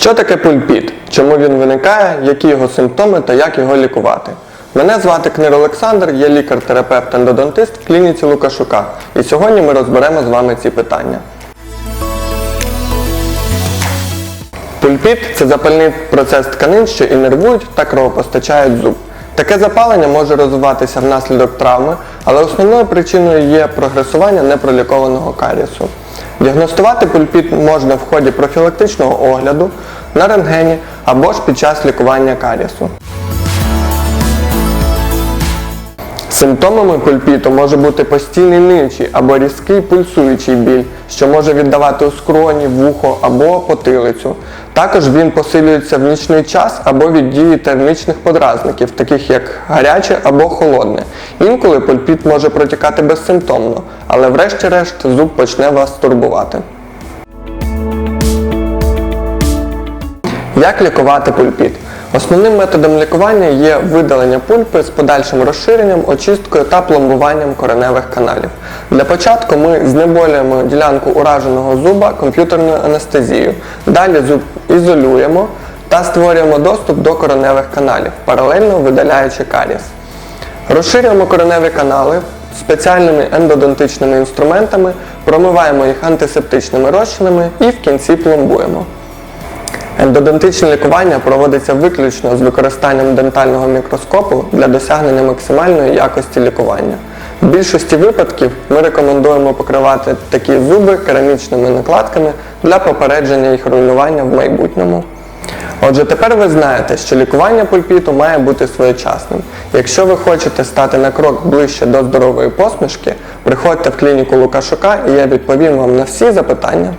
Що таке пульпіт? Чому він виникає, які його симптоми та як його лікувати? Мене звати Книр Олександр, я лікар-терапевт ендодонтист в клініці Лукашука. І сьогодні ми розберемо з вами ці питання. Пульпіт це запальний процес тканин, що інервують та кровопостачають зуб. Таке запалення може розвиватися внаслідок травми, але основною причиною є прогресування непролікованого карісу. Діагностувати пульпіт можна в ході профілактичного огляду, на рентгені або ж під час лікування карієсу. Симптомами пульпіту може бути постійний ничий або різкий пульсуючий біль, що може віддавати у скроні, вухо або потилицю. Також він посилюється в нічний час або від дії термічних подразників, таких як гаряче або холодне. Інколи пульпіт може протікати безсимптомно, але врешті-решт зуб почне вас турбувати. Як лікувати пульпіт? Основним методом лікування є видалення пульпи з подальшим розширенням, очисткою та пломбуванням кореневих каналів. Для початку ми знеболюємо ділянку ураженого зуба комп'ютерною анестезією. Далі зуб ізолюємо та створюємо доступ до кореневих каналів, паралельно видаляючи карієс. Розширюємо кореневі канали спеціальними ендодонтичними інструментами, промиваємо їх антисептичними розчинами і в кінці пломбуємо. Ендодонтичне лікування проводиться виключно з використанням дентального мікроскопу для досягнення максимальної якості лікування. В більшості випадків ми рекомендуємо покривати такі зуби керамічними накладками для попередження їх руйнування в майбутньому. Отже, тепер ви знаєте, що лікування пульпіту має бути своєчасним. Якщо ви хочете стати на крок ближче до здорової посмішки, приходьте в клініку Лукашука і я відповім вам на всі запитання.